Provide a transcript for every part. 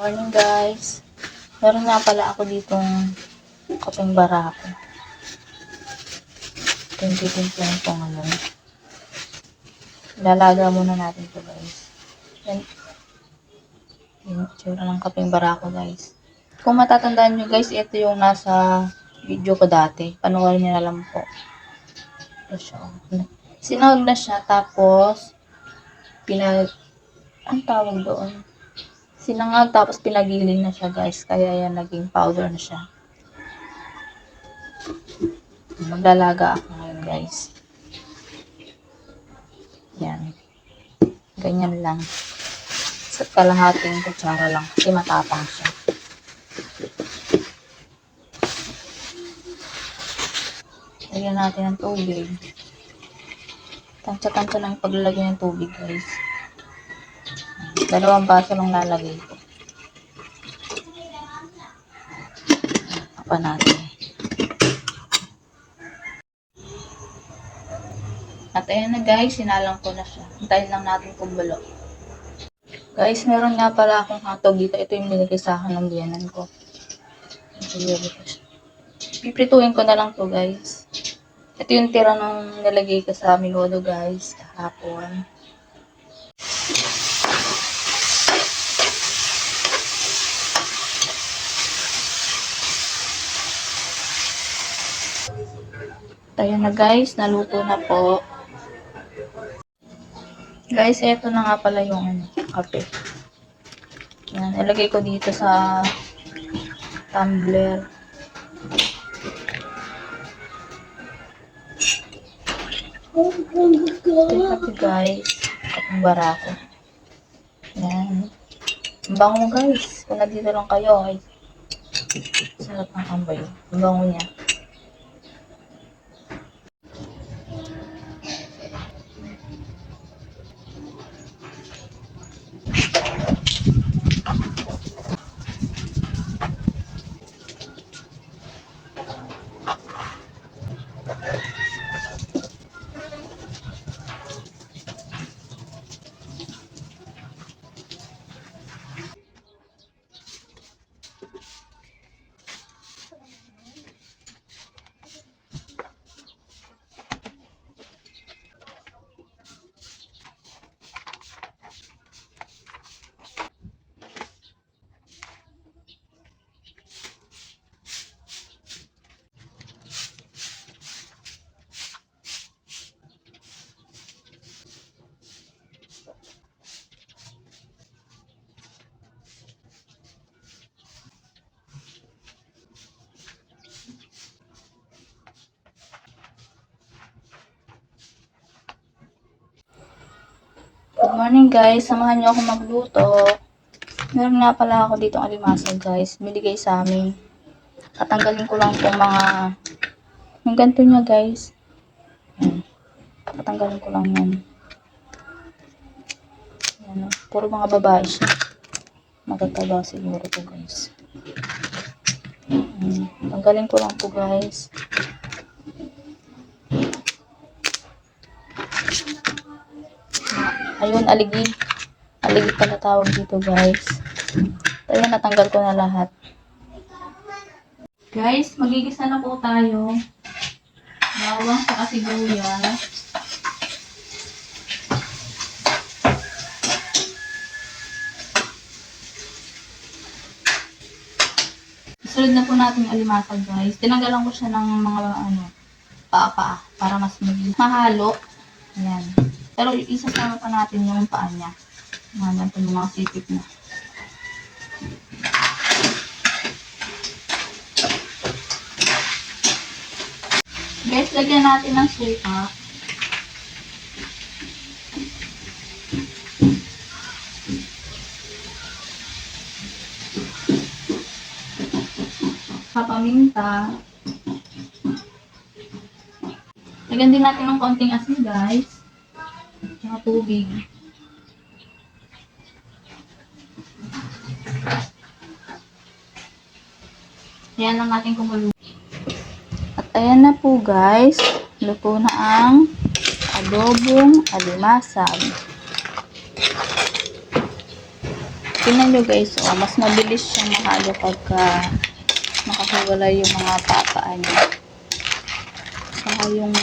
Morning guys. Meron nga pala ako ditong kapeng barako. Tintitimplahan ko ngayon. Lalaga muna natin to guys. Yan. Yung tsura ng kapeng barako guys. Kung matatandaan nyo guys, ito yung nasa video ko dati. Panoorin nyo na lang po. Ito siya. Sinahog na siya tapos pinag... Ang tawag doon? Sinangag tapos pinagiling na siya guys. Kaya yan naging powder na siya. Maglalaga ako ngayon guys. Yan. Ganyan lang. Sa kalahating kutsara lang kasi matapang siya. Lagyan natin ng tubig. Tansya-tansya lang yung paglalagay ng tubig guys Dalawang baso lang lalagay ko. Pa natin. At ayan na guys, sinalang ko na siya. Hintayin lang natin kumulo. Guys, meron nga pala akong hotdog dito. Ito yung binigay ng biyanan ko. Piprituhin ko na lang to guys. Ito yung tira nung nilagay ko sa migodo guys. Kahapon. Ayan na guys, naluto na po. Guys, eto na nga pala yung ano, kape. Yan, ilagay ko dito sa tumbler. Ito kape guys. Kapang barako. Yan. Ang bango guys. Kung nandito lang kayo, ay sarap ng kambay. Ang bango niya. Good morning guys, samahan niyo ako magluto. Meron nga pala ako dito alimasag guys, binigay sa amin. Tatanggalin ko lang itong mga, yung ganito niya guys. Yan. Tatanggalin ko lang yan. Yan, oh. puro mga babae siya. Matataba siguro to guys. Yan. Tanggalin ko lang to guys. Ayun, aligi. Aligi pala tawag dito, guys. Ayun, natanggal ko na lahat. Guys, magigisa na po tayo. Bawang sa sibuyas. Sunod na po natin yung alimasag, guys. Tinanggalan ko siya ng mga, ano, paa-paa para mas maging mahalo. Ayan. Pero isasama pa natin yung paa niya. Mga ganito mga sipit na. Guys, lagyan natin ng suka. Papaminta. Lagyan din natin ng konting asin, guys. Tsaka tubig. Ayan lang natin kumulo. At ayan na po guys. Luto na ang adobong alimasag. Tingnan nyo guys, oh, mas mabilis siyang mahalo pagka nakahiwalay yung mga papaan niya. Saka yung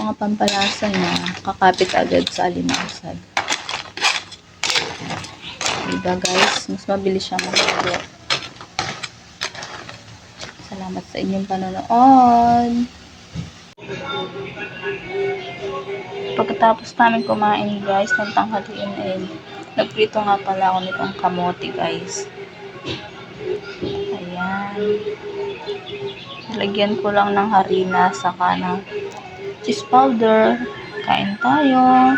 mga pampalasa niya, kakapit agad sa alimasag. Diba guys, mas mabilis siyang mahalo. Salamat sa inyong panonood. Pagkatapos namin kumain guys, ng tanghalian ay nagprito nga pala ako nitong kamote guys. Ayan. Lagyan ko lang ng harina saka ng cheese powder. Kain tayo.